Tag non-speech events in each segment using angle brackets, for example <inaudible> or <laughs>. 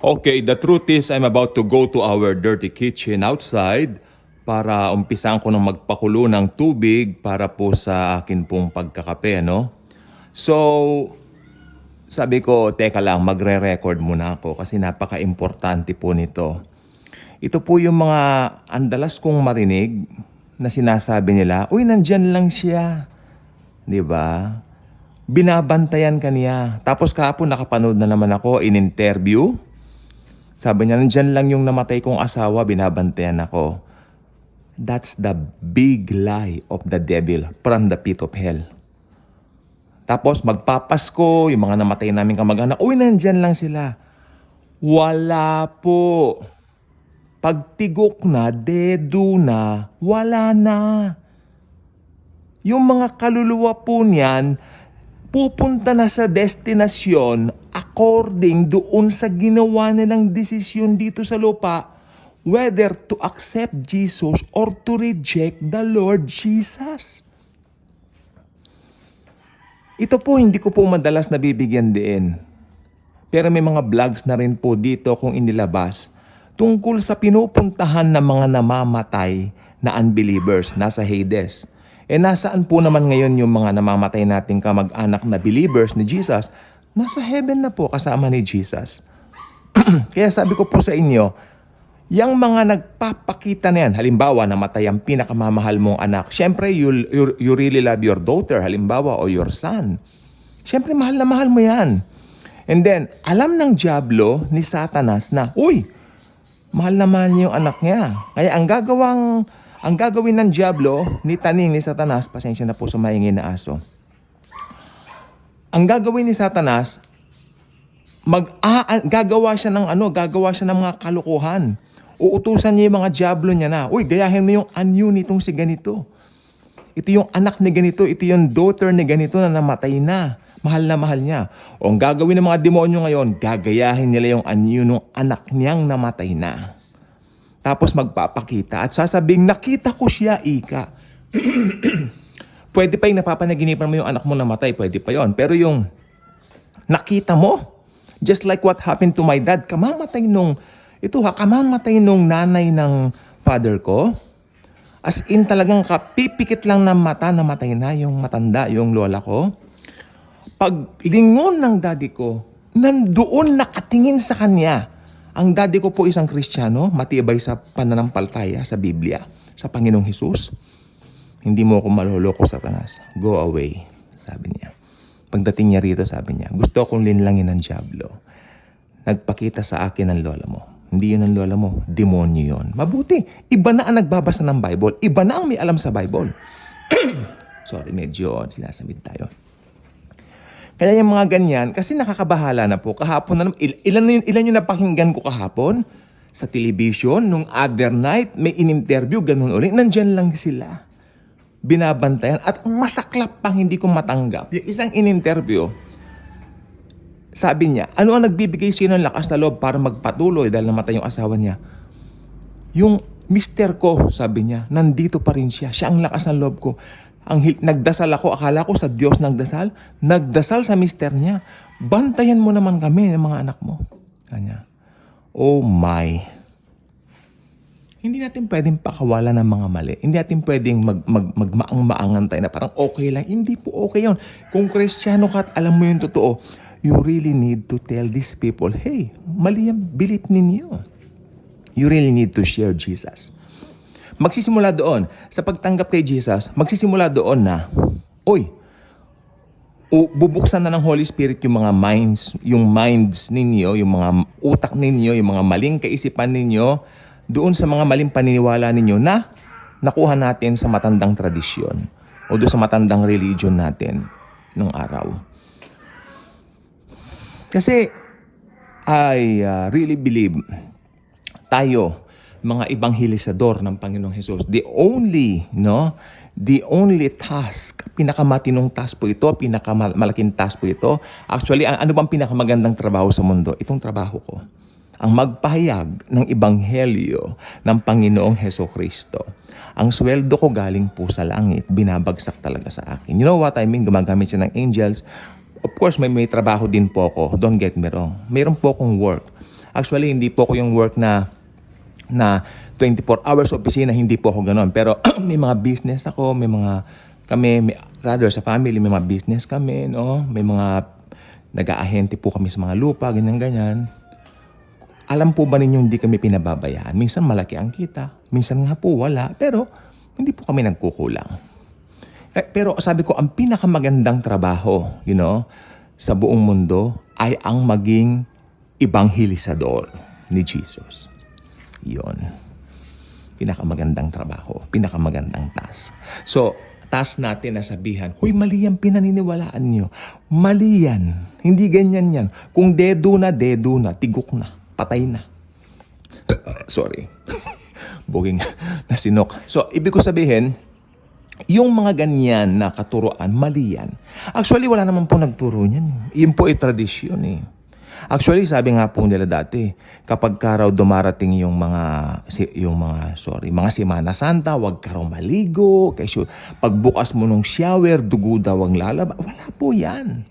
Okay, the truth is I'm about to go to our dirty kitchen outside para umpisan ko ng magpakulo ng tubig para po sa akin pong pagkakape, no? So, sabi ko, teka lang, magre-record muna ako kasi napaka-importante po nito. Ito po yung mga andalas kong marinig na sinasabi nila, Uy, nandyan lang siya. 'Di ba? Binabantayan ka niya. Tapos kahapon nakapanood na naman ako in interview. Sabi niya, nandyan lang yung namatay kong asawa, binabantayan ako. That's the big lie of the devil from the pit of hell. Tapos magpapasko, yung mga namatay namin kamag-anak, uy, nandyan lang sila. Wala po. Pagtigok na, dedo na, wala na. Yung mga kaluluwa po niyan, pupunta na sa destinasyon according doon sa ginawa nilang desisyon dito sa lupa whether to accept Jesus or to reject the Lord Jesus. Ito po hindi ko po madalas nabibigyan din. Pero may mga vlogs na rin po dito kung inilabas tungkol sa pinupuntahan ng mga namamatay na unbelievers nasa Hades. E nasaan po naman ngayon yung mga namamatay nating kamag-anak na believers ni Jesus? Nasa heaven na po kasama ni Jesus. <clears throat> Kaya sabi ko po sa inyo, yung mga nagpapakita na yan, halimbawa namatay ang pinakamamahal mong anak, syempre you, you, you really love your daughter, halimbawa, o your son. Syempre mahal na mahal mo yan. And then, alam ng Diablo ni Satanas na, uy, mahal na mahal niya yung anak niya. Kaya ang gagawang ang gagawin ng Diablo ni Taning ni Satanas, pasensya na po sa maingay na aso. Ang gagawin ni Satanas, mag ah, ah, gagawa siya ng ano, gagawa siya ng mga kalukuhan. Uutusan niya yung mga Diablo niya na, uy, gayahin mo yung anyo nitong si ganito. Ito yung anak ni ganito, ito yung daughter ni ganito na namatay na. Mahal na mahal niya. O ang gagawin ng mga demonyo ngayon, gagayahin nila yung anyo ng anak niyang namatay na. Tapos magpapakita at sasabing, nakita ko siya, Ika. <clears throat> pwede pa yung napapanaginipan mo yung anak mo namatay, pwede pa yon. Pero yung nakita mo, just like what happened to my dad, kamamatay nung, ito ha, kamamatay nung nanay ng father ko. As in talagang kapipikit lang ng mata, namatay na yung matanda, yung lola ko. Pag lingon ng daddy ko, nandoon nakatingin sa kanya. Ang daddy ko po isang kristyano, matibay sa pananampalataya sa Biblia, sa Panginoong Hesus. Hindi mo ako maloloko sa tanas. Go away, sabi niya. Pagdating niya rito, sabi niya, gusto akong linlangin ng Diablo. Nagpakita sa akin ng lola mo. Hindi yun ang lola mo, demonyo yun. Mabuti, iba na ang nagbabasa ng Bible. Iba na ang may alam sa Bible. <clears throat> Sorry, medyo sinasamid tayo. Kaya yung mga ganyan, kasi nakakabahala na po. Kahapon na, il- ilan, yun, ilan yung napakinggan ko kahapon? Sa television, nung other night, may in-interview, ganun ulit. Nandyan lang sila. Binabantayan. At ang masaklap pang hindi ko matanggap, yung isang in-interview, sabi niya, ano ang nagbibigay sa'yo ng lakas na loob para magpatuloy dahil namatay yung asawa niya? Yung mister ko, sabi niya, nandito pa rin siya. Siya ang lakas ng loob ko. Ang nagdasal ako, akala ko sa Diyos nagdasal. Nagdasal sa mister niya. Bantayan mo naman kami mga anak mo. Kanya. Oh my. Hindi natin pwedeng pakawalan ng mga mali. Hindi natin pwedeng mag, mag, magmaang-maangan tayo na parang okay lang. Hindi po okay yon. Kung kristyano ka at alam mo yung totoo, you really need to tell these people, hey, mali yung belief ninyo. You really need to share Jesus. Magsisimula doon. Sa pagtanggap kay Jesus, magsisimula doon na, Uy, o bubuksan na ng Holy Spirit yung mga minds, yung minds ninyo, yung mga utak ninyo, yung mga maling kaisipan ninyo, doon sa mga maling paniniwala ninyo na nakuha natin sa matandang tradisyon o doon sa matandang religion natin nung araw. Kasi I uh, really believe tayo mga ibanghelisador ng Panginoong Hesus. The only, no? The only task, pinakamatinong task po ito, pinakamalaking task po ito. Actually, an- ano bang pinakamagandang trabaho sa mundo? Itong trabaho ko. Ang magpahayag ng ibanghelyo ng Panginoong Heso Kristo. Ang sweldo ko galing po sa langit, binabagsak talaga sa akin. You know what I mean? Gumagamit siya ng angels. Of course, may, may trabaho din po ako. Don't get me wrong. Mayroon po akong work. Actually, hindi po ko yung work na na 24 hours opisina, hindi po ako ganoon. Pero <clears throat> may mga business ako, may mga kami, may, rather sa family, may mga business kami, no? May mga nag-aahente po kami sa mga lupa, ganyan-ganyan. Alam po ba ninyo hindi kami pinababayaan? Minsan malaki ang kita, minsan nga po wala, pero hindi po kami nagkukulang. Eh, pero sabi ko, ang pinakamagandang trabaho, you know, sa buong mundo ay ang maging ibanghilisador ni Jesus. Yon. Pinakamagandang trabaho, pinakamagandang task. So, task natin na sabihan, Huy, mali yan pinaniniwalaan nyo. Mali yan. Hindi ganyan yan. Kung dedo na, dedo na, tigok na, patay na. Sorry. <laughs> Buging nasinok. So, ibig ko sabihin, yung mga ganyan na katuroan, mali yan. Actually, wala naman po nagturo niyan. Yun po ay tradisyon eh. Actually, sabi nga po nila dati, kapag ka raw dumarating yung mga, yung mga, sorry, mga Simana Santa, wag ka raw maligo, kasi pagbukas mo ng shower, dugo daw ang lalaba. Wala po yan.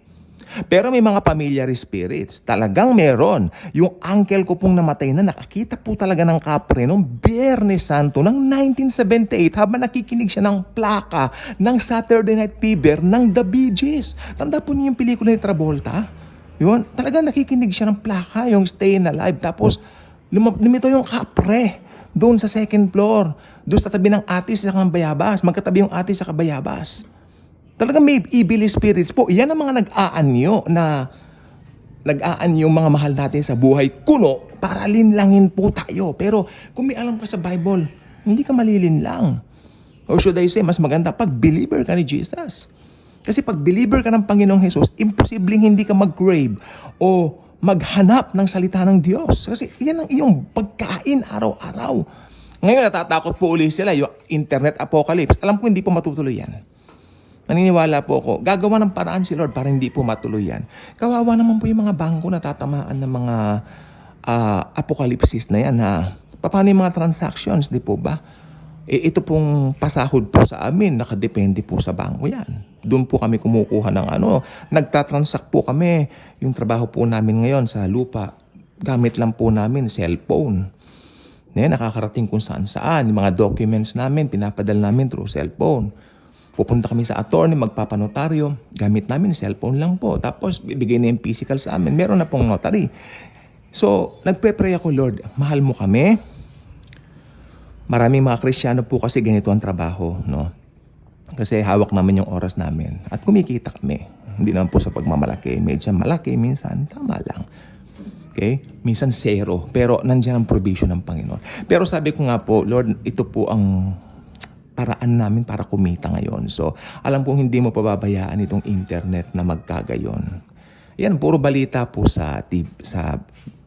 Pero may mga familiar spirits. Talagang meron. Yung uncle ko pong namatay na nakakita po talaga ng kapre noong Biyernes Santo ng 1978 habang nakikinig siya ng plaka ng Saturday Night Fever ng The Bee Gees. Tanda po niyo yung pelikula ni Travolta? Yun, talagang nakikinig siya ng plaka, yung Stayin' Alive. Tapos, lum- lumito yung kapre doon sa second floor. Doon sa tabi ng atis sa bayabas. Magkatabi yung atis sa bayabas. Talagang may evil spirits po. Yan ang mga nag-aanyo na nag-aanyo mga mahal natin sa buhay kuno para linlangin po tayo. Pero kung may alam ka sa Bible, hindi ka malilinlang. Or should I say, mas maganda pag believer ka ni Jesus. Kasi pag believer ka ng Panginoong Jesus, imposibleng hindi ka mag-crave o maghanap ng salita ng Diyos. Kasi yan ang iyong pagkain araw-araw. Ngayon natatakot po ulit sila, yung internet apocalypse. Alam ko hindi po matutuloy yan. Naniniwala po ako, gagawa ng paraan si Lord para hindi po matuloy yan. Kawawa naman po yung mga bangko na tatamaan ng mga ah, apokalipsis na yan ha. Paano yung mga transactions, di po ba? Eh, ito pong pasahod po sa amin, nakadepende po sa bangko yan. Doon po kami kumukuha ng ano, nagtatransact po kami. Yung trabaho po namin ngayon sa lupa, gamit lang po namin cellphone. Ne, nakakarating kung saan saan. Yung mga documents namin, pinapadala namin through cellphone. Pupunta kami sa attorney, magpapanotaryo. Gamit namin, cellphone lang po. Tapos, bibigay na yung physical sa amin. Meron na pong notary. So, nagpe-pray ako, Lord, mahal mo kami. Maraming mga Kristiyano po kasi ganito ang trabaho, no? Kasi hawak naman yung oras namin. At kumikita kami. Hindi naman po sa pagmamalaki. Medyo malaki, minsan tama lang. Okay? Minsan zero. Pero nandiyan ang provision ng Panginoon. Pero sabi ko nga po, Lord, ito po ang paraan namin para kumita ngayon. So, alam kong hindi mo pababayaan itong internet na magkagayon. Yan, puro balita po sa, sa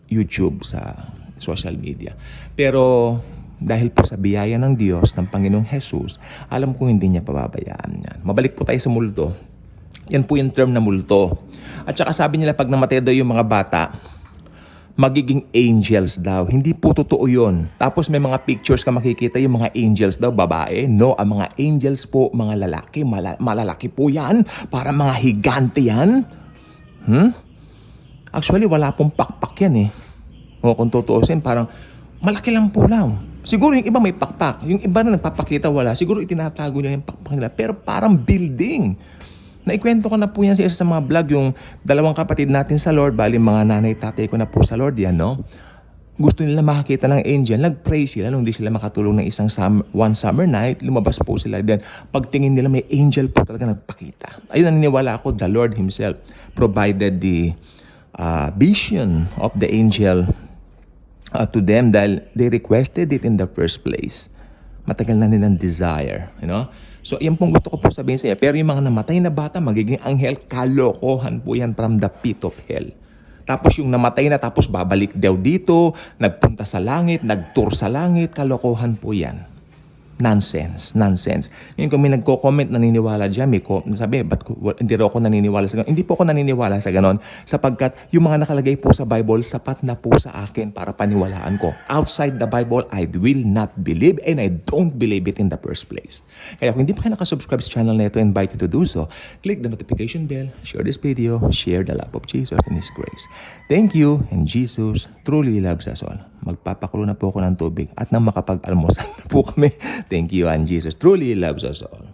YouTube, sa social media. Pero dahil po sa biyaya ng Diyos, ng Panginoong Jesus, alam kong hindi niya pababayaan yan. Mabalik po tayo sa multo. Yan po yung term na multo. At saka sabi nila pag namatay daw yung mga bata, magiging angels daw. Hindi po totoo yun. Tapos may mga pictures ka makikita yung mga angels daw, babae. No, ang mga angels po, mga lalaki. Mala- malalaki po yan. Para mga higante yan. Hmm? Actually, wala pong pakpak yan eh. O kung tutuusin, parang malaki lang po lang. Siguro yung iba may pakpak. Yung iba na nagpapakita wala. Siguro itinatago nila yung pakpak nila. Pero parang building. Naikwento ko na po yan sa isa sa mga vlog, yung dalawang kapatid natin sa Lord, bali mga nanay tatay ko na po sa Lord yan, no? Gusto nila makakita ng angel, nag-pray sila nung di sila makatulong ng isang sum- one summer night, lumabas po sila. Then, pagtingin nila may angel po talaga nagpakita. Ayun, naniniwala ako, the Lord Himself provided the uh, vision of the angel uh, to them dahil they requested it in the first place. Matagal na nilang desire, you know? So, yan pong gusto ko po sabihin sa inyo. Pero yung mga namatay na bata, magiging anghel, kalokohan po yan from the pit of hell. Tapos yung namatay na, tapos babalik daw dito, nagpunta sa langit, nagtour sa langit, kalokohan po yan. Nonsense, nonsense. Ngayon kung may nagko-comment naniniwala dyan, may ko, sabi, ba't ko, hindi ako naniniwala sa ganon? Hindi po ako naniniwala sa ganon sapagkat yung mga nakalagay po sa Bible, sapat na po sa akin para paniwalaan ko. Outside the Bible, I will not believe and I don't believe it in the first place. Kaya kung hindi pa kayo nakasubscribe sa channel na ito, invite you to do so. Click the notification bell, share this video, share the love of Jesus and His grace. Thank you and Jesus truly loves us all. Magpapakulo na po ako ng tubig at nang makapag-almusal <laughs> na po kami. Thank you and Jesus truly loves us all.